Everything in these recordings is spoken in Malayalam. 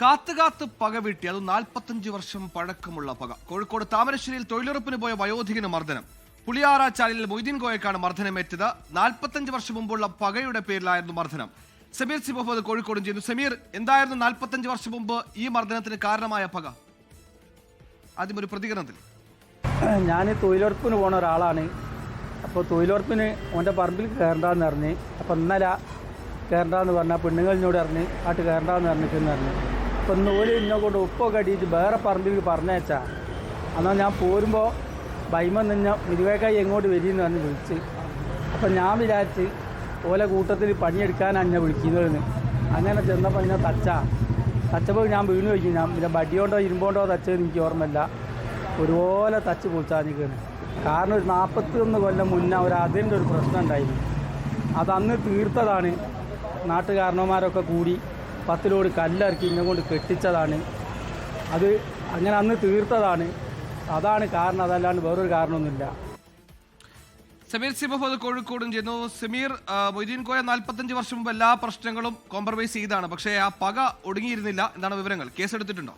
കാത്ത് കാത്ത് പക വീട്ടി. അത് നാൽപ്പത്തഞ്ച് വർഷം പഴക്കമുള്ള പക. കോഴിക്കോട് താമരശ്ശേരിയിൽ തൊഴിലുറപ്പിന് പോയ വയോധികന് മർദ്ദനം. പുളിയാറ ചാലിൽ മൊയ്തീൻ കോയക്കാണ് മർദ്ദനമേറ്റത്. നാൽപ്പത്തഞ്ച് വർഷം മുമ്പുള്ള പകയുടെ പേരിലായിരുന്നു മർദ്ദനം. സമീർ സി മുഹമ്മദ് കോഴിക്കോടും ചെയ്യുന്നു. സമീർ എന്തായിരുന്നു നാൽപ്പത്തഞ്ച് വർഷം മുമ്പ് ഈ മർദ്ദനത്തിന് കാരണമായ പക? ആദ്യം ഒരു പ്രതികരണത്തിൽ. ഞാൻ തൊഴിലുറപ്പിന് പോണ ഒരാളാണ്. അപ്പോൾ തൊഴിലുറപ്പിന് ഓന്റെ പറമ്പിൽ കയറണ്ടെന്ന് പറഞ്ഞ് അപ്പോൾ ഇന്നലെ കയറണ്ടെന്ന് പറഞ്ഞാൽ പെണ്ണുങ്ങളിനോട് ഇറങ്ങി ആട്ട് കയറണ്ടെന്ന് പറഞ്ഞിട്ടെന്ന് പറഞ്ഞു. ഇന്ന് ഓൽ എന്നെ കൊണ്ട് ഉപ്പൊക്കെ അടിയിട്ട് വേറെ പറമ്പിൽ പറഞ്ഞയച്ചാ. എന്നാൽ ഞാൻ പോരുമ്പോൾ ബൈമ നിന്ന മിരുവേക്കായി എങ്ങോട്ട് വരിയെന്ന് പറഞ്ഞ് വിളിച്ച്. അപ്പം ഞാൻ വിചാരിച്ച് ഓലെ കൂട്ടത്തിൽ പണിയെടുക്കാനാണ് എന്നെ വിളിക്കുന്നതെന്ന് അങ്ങനെ ചെന്നപ്പോൾ എന്നെ തച്ച. തച്ചപ്പോൾ ഞാൻ വീണ് കഴിക്കും ഞാൻ പിന്നെ ബടിയോണ്ടോ ഇരുമ്പോണ്ടോ തച്ചതെന്ന് എനിക്ക് ഓർമ്മയില്ല. ഒരുപോലെ തച്ച് പൊളിച്ചാഞ്ഞിക്കാണ് കാരണം ഒരു നാൽപ്പത്തി ഒന്ന് കൊല്ലം മുന്നേ ഒരു അതിന്റെ ഒരു പ്രശ്നം ഉണ്ടായിരുന്നു അതന്ന് തീർത്തതാണ് നാട്ടുകാരണവന്മാരൊക്കെ കൂടി. പത്തിലോട് കല്ലിറക്കി ഇന്നെ കൊണ്ട് കെട്ടിച്ചതാണ്. അത് അങ്ങനെ അന്ന് തീർത്തതാണ്. അതാണ് കാരണം അതല്ലാണ്ട് വേറൊരു കാരണമൊന്നുമില്ല. സമീർ മുഹമ്മദ് കോഴിക്കോടും ചെയ്യുന്നു സമീർ മൊയ്തീൻ കോയ നാൽപ്പത്തഞ്ച് വർഷം മുമ്പ് എല്ലാ പ്രശ്നങ്ങളും കോംപ്രമൈസ് ചെയ്താണ് പക്ഷേ ആ പക ഒടുങ്ങിയിരുന്നില്ല എന്താണ് വിവരങ്ങൾ. കേസെടുത്തിട്ടുണ്ടോ?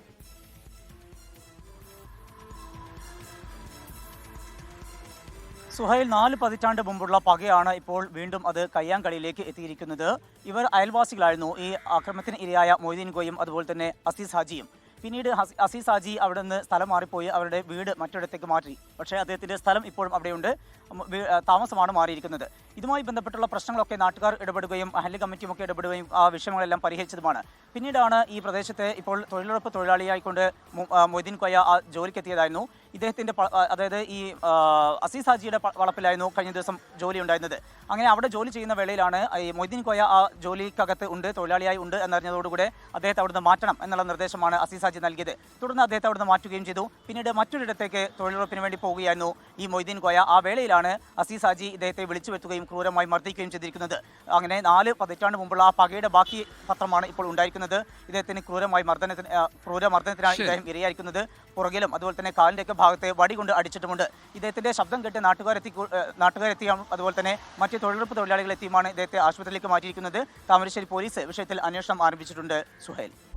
സുഹൈൽ നാല് പതിറ്റാണ്ട് മുമ്പുള്ള പകയാണ് ഇപ്പോൾ വീണ്ടും അത് കയ്യാങ്കളിയിലേക്ക് എത്തിയിരിക്കുന്നത്. ഇവർ അയൽവാസികളായിരുന്നു. ഈ ആക്രമത്തിന് ഇരയായ മൊയ്തീൻ ഗോയും അതുപോലെ തന്നെ അസീസ് ഹാജിയും. പിന്നീട് അസീസ് ഹാജി അവിടെ നിന്ന് സ്ഥലം മാറിപ്പോയി. അവരുടെ വീട് മറ്റൊരിടത്തേക്ക് മാറ്റി. പക്ഷേ അദ്ദേഹത്തിന്റെ സ്ഥലം ഇപ്പോഴും അവിടെയുണ്ട്. താമസമാണ് മാറിയിരിക്കുന്നത്. ഇതുമായി ബന്ധപ്പെട്ടുള്ള പ്രശ്നങ്ങളൊക്കെ നാട്ടുകാർ ഇടപെടുകയും അഹല്യ കമ്മിറ്റിയുമൊക്കെ ഇടപെടുകയും ആ വിഷയങ്ങളെല്ലാം പരിഹരിച്ചതുമാണ്. പിന്നീടാണ് ഈ പ്രദേശത്തെ ഇപ്പോൾ തൊഴിലുറപ്പ് തൊഴിലാളിയായിക്കൊണ്ട് മൊയ്തീൻ കൊയ്യ ആ ജോലിക്കെത്തിയതായിരുന്നു. ഇദ്ദേഹത്തിന്റെ അതായത് ഈ അസീസ് ഹാജിയുടെ വളപ്പിലായിരുന്നു കഴിഞ്ഞ ദിവസം ജോലി ഉണ്ടായിരുന്നത് അങ്ങനെ അവിടെ ജോലി ചെയ്യുന്ന വേളയിലാണ് ഈ മൊയ്തീൻ കൊയ്യ ആ ജോലിക്കകത്ത് ഉണ്ട് തൊഴിലാളിയായി ഉണ്ട് എന്നറിഞ്ഞതോടുകൂടെ അദ്ദേഹത്തെ അവിടുന്ന് മാറ്റണം എന്നുള്ള നിർദ്ദേശമാണ് അസീസ് ഹാജി നൽകിയത്. തുടർന്ന് അദ്ദേഹത്തെ അവിടുന്ന് മാറ്റുകയും ചെയ്തു. പിന്നീട് മറ്റൊരിടത്തേക്ക് തൊഴിലുറപ്പിന് വേണ്ടി പോവുകയായിരുന്നു ഈ മൊയ്തീൻ കൊയ ആ വേളയിലാണ് അസീസ് ഹാജി ഇദ്ദേഹത്തെ വിളിച്ചു ക്രൂരമായി മർദ്ദിക്കുകയും ചെയ്തിരിക്കുന്നത്. അങ്ങനെ നാല് പതിറ്റാണ്ട് മുമ്പുള്ള ആ പകയുടെ ബാക്കി പത്രമാണ് ഇപ്പോൾ ഉണ്ടായിരിക്കുന്നത്. ഇദ്ദേഹത്തിന് ക്രൂരമായി മർദ്ദനത്തിന് ക്രൂര മർദ്ദനത്തിനാണ് ഇദ്ദേഹം ഇരയായിരിക്കുന്നത്. പുറകിലും അതുപോലെ തന്നെ കാലിന്റെയൊക്കെ ഭാഗത്തെ വടി കൊണ്ട് അടിച്ചിട്ടുമുണ്ട്. ഇദ്ദേഹത്തിന്റെ ശബ്ദം കേട്ട് നാട്ടുകാരെത്തി നാട്ടുകാരെത്തിയും അതുപോലെ തന്നെ മറ്റ് തൊഴിലുറപ്പ് തൊഴിലാളികളെത്തിയുമാണ് ഇദ്ദേഹത്തെ ആശുപത്രിയിലേക്ക് മാറ്റിയിരിക്കുന്നത്. താമരശ്ശേരി പോലീസ് വിഷയത്തിൽ അന്വേഷണം ആരംഭിച്ചിട്ടുണ്ട്. സുഹേൽ.